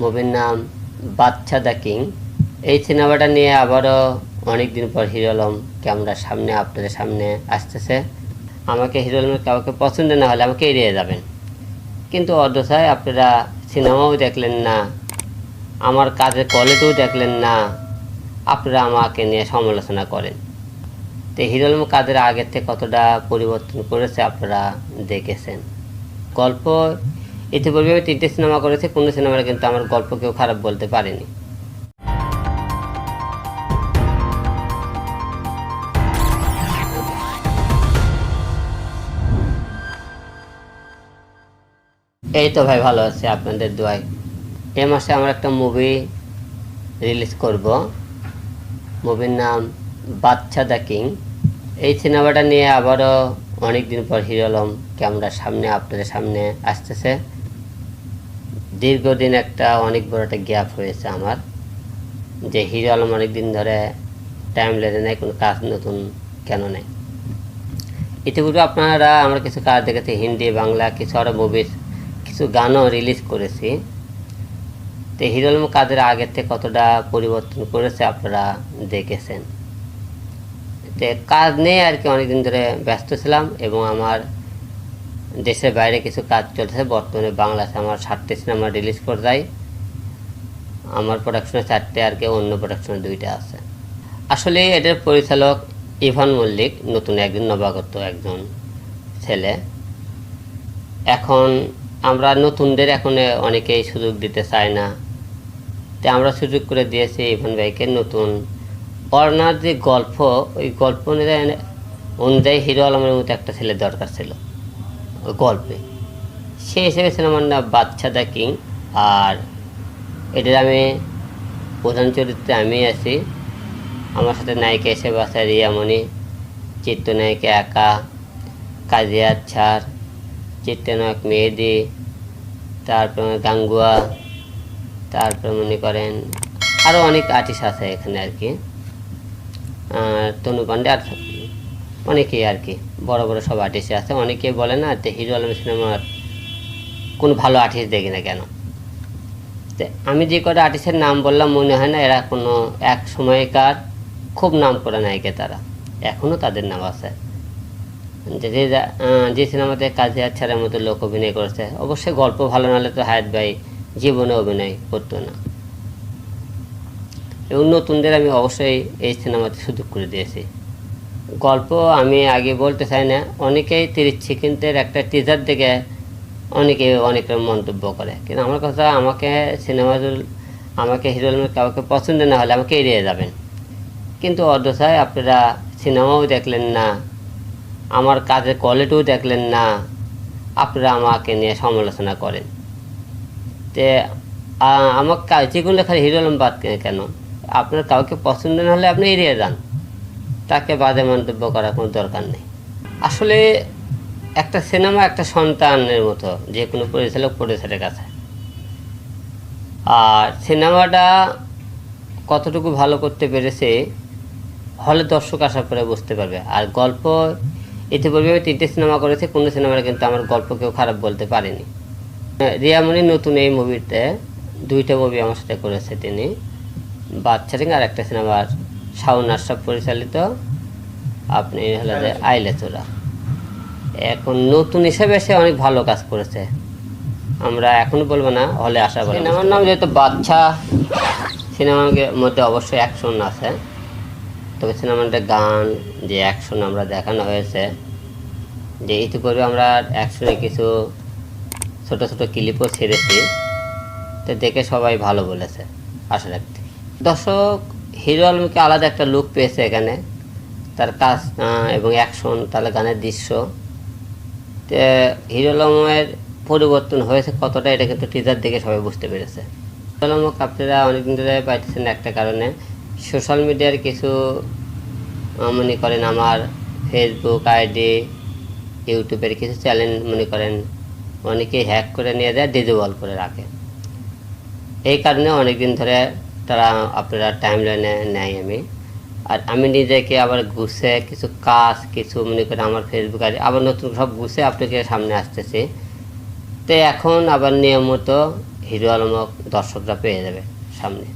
মুভির নাম বাচ্চা দ্য কিং। এই সিনেমাটা নিয়ে আবারও অনেক দিন পর হিরো আলম ক্যামেরার সামনে, আপনাদের সামনে আসতেছে। আমাকে হিরো আলমের কাউকে পছন্দ না হলে আমাকে এড়িয়ে যাবেন। কিন্তু অযথায় আপনারা সিনেমাও দেখলেন না, আমার কাজের কোয়ালিটিও দেখলেন না, আপনারা আমাকে নিয়ে সমালোচনা করেন। তো হিরো আলম কাজের আগের থেকে কতটা পরিবর্তন করেছে আপনারা দেখেছেন। গল্প ইতিপূর্বে আমি তিনটে সিনেমা করেছি, কোনো সিনেমাটা কিন্তু আমার গল্প কেউ খারাপ বলতে পারেনি। এই তো ভাই, ভালো আছে আপনাদের দোয়ায়। এ মাসে আমরা একটা মুভি রিলিজ করব। মুভির নাম বাচ্চা দ্য কিং। এই সিনেমাটা নিয়ে আবারও অনেক দিন পর হিরো আলম ক্যামেরার সামনে, আপনাদের সামনে আসতেছে। দীর্ঘদিন একটা অনেক বড় একটা গ্যাপ হয়েছে আমার, যে হিরো আলম অনেক দিন ধরে টাইম লেগে নেয়, কোনো কাজ নতুন কেন নেই ইতিপূর্বে আপনারা আমরা কিছু কাজ দেখেছি, হিন্দি, বাংলা, কিছু আরও মুভির কিছু গানও রিলিজ করেছি। তো হিরো আলম কাজের আগের থেকে কতটা পরিবর্তন করেছে আপনারা দেখেছেন? তো কাজ নেই আর কি অনেকদিন ধরে ব্যস্ত ছিলাম এবং আমার দেশের বাইরে কিছু কাজ চলছে, বর্তমানে বাংলাতে আমার সাতটি সিনেমা রিলিজ করে দেয়। আমার প্রোডাকশনে চারটে আর কি, অন্য প্রোডাকশনে দুইটা আছে। আসলে এটার পরিচালক ইভান মল্লিক, নতুন একজন নবাগত একজন ছেলে। এখন আমরা নতুনদের এখন অনেকেই সুযোগ দিতে চায় না। তো আমরা সুযোগ করে দিয়েছি ইভান ভাইকে নতুন। অর্ণার যে গল্প, ওই গল্প অনুযায়ী অনুযায়ী হিরো আলমের মতো একটা ছেলে দরকার ছিল। গল্পে। সে হিসেবে সিনেমার নাম বাচ্চা দ্য কিং আর এটার আমি প্রধান চরিত্রে আমি আছি। আমার সাথে নায়িকা হিসেবে আছে রিয়ামণি, চিত্রনায়িকা একা কাজিয়া ছাড় চিত্রনায়ক মেহেদি, তারপর গাঙ্গুয়া, তারপর মনে করেন আরও অনেক আর্টিস্ট আছে এখানে আর কি। তনু পান্ডে আর অনেকেই আর কি, বড় বড় সব আর্টিস্ট আছে। অনেকেই বলে না যে হিরো আলম সিনেমার কোনো ভালো আর্টিস্ট দেখি না কেন? আমি যে কটা আর্টিস্টের নাম বললাম, মনে হয় না এরা কোনো এক সময়কার খুব নাম করা নায়িকা তারা। এখনও তাদের নাম আছে। যে যে সিনেমাতে কাজে আচ্ছারের মতো লোক অভিনয় করেছে, অবশ্যই গল্প ভালো না হলে তো হায়াত ভাই জীবনে অভিনয় করতো না। এবং নতুনদের আমি অবশ্যই এই সিনেমাতে সুযোগ করে দিয়েছি। গল্প আমি আগে বলতে চাই না। অনেকেই তিরিশ সেকেন্ডের একটা টিজার দেখে অনেকে অনেক মন্তব্য করে। কিন্তু আমার কথা আমাকে সিনেমা আমাকে হিরো কাউকে পছন্দ না হলে আমাকে এড়িয়ে যাবেন। কিন্তু অযথায় আপনারা সিনেমাও দেখলেন না, আমার কাজের কোয়ালিটিও দেখলেন না, আপনারা আমাকে নিয়ে সমালোচনা করেন। তে আমার যে কোনো লেখার হিরো আলম বাদ কেন? আপনার কাউকে পছন্দ না হলে আপনি এড়িয়ে যান। তাকে বাজে মন্তব্য করার কোনো দরকার নেই। আসলে একটা সিনেমা একটা সন্তানের মতো, যে কোনো পরিচালক পরিচালের কাছে। আর সিনেমাটা কতটুকু ভালো করতে পেরেছে, হলে দর্শক আসার পরে বুঝতে পারবে। আর গল্প ইতিপূর্বে আমি তিনটে সিনেমা করেছি, কোনো সিনেমাটা কিন্তু আমার গল্প কেউ খারাপ বলতে পারেনি। রিয়ামণি নতুন এই মুভিতে, দুইটা মুভি আমার সাথে করেছে তিনি বাচ্চা রিং আর একটা সিনেমার শাওন আশরাফ পরিচালিত আপনি হলো যে আইলে চোরা। এখন নতুন হিসেবে সে অনেক ভালো কাজ করেছে। আমরা এখনও বলব না, হলে আশা করি। সিনেমার নাম যেহেতু বাচ্চা সিনেমার মধ্যে অবশ্যই অ্যাকশন আছে। তবে সিনেমাটা গান, যে অ্যাকশন আমরা দেখানো হয়েছে, যে ইতিপূর্বে আমরা অ্যাকশনে কিছু ছোট ছোট ক্লিপও ছেড়েছি। তো দেখে সবাই ভালো বলেছে, আশা রাখতে দর্শক হিরো আলমকে আলাদা একটা লুক পেয়েছে এখানে। তার কাজ এবং অ্যাকশন তাহলে গানের দৃশ্য। তো, হিরো আলমের পরিবর্তন হয়েছে কতটা, এটা কিন্তু টিজার দেখে সবাই বুঝতে পেরেছে। হিরো আলমক আপনারা অনেকদিন ধরে পাইতেছেন একটা কারণে। সোশ্যাল মিডিয়ার কিছু মনে করেন আমার ফেসবুক আইডি ইউটিউবের কিছু চ্যানেল মনে করেন অনেকে হ্যাক করে নিয়ে যায় ডিজেবল করে রাখে। এই কারণে অনেকদিন ধরে তারা আপনারা টাইম লাইনে নেয় আমি। আর আমি নিজেকে আবার গুছে কিছু কাজ, কিছু মনে করে আমার ফেসবুক আর আবার নতুন সব গুছে আপনাকে সামনে আসতেছে। তো এখন আবার নিয়মিত হিরো আলমক দর্শকরা পেয়ে যাবে সামনে।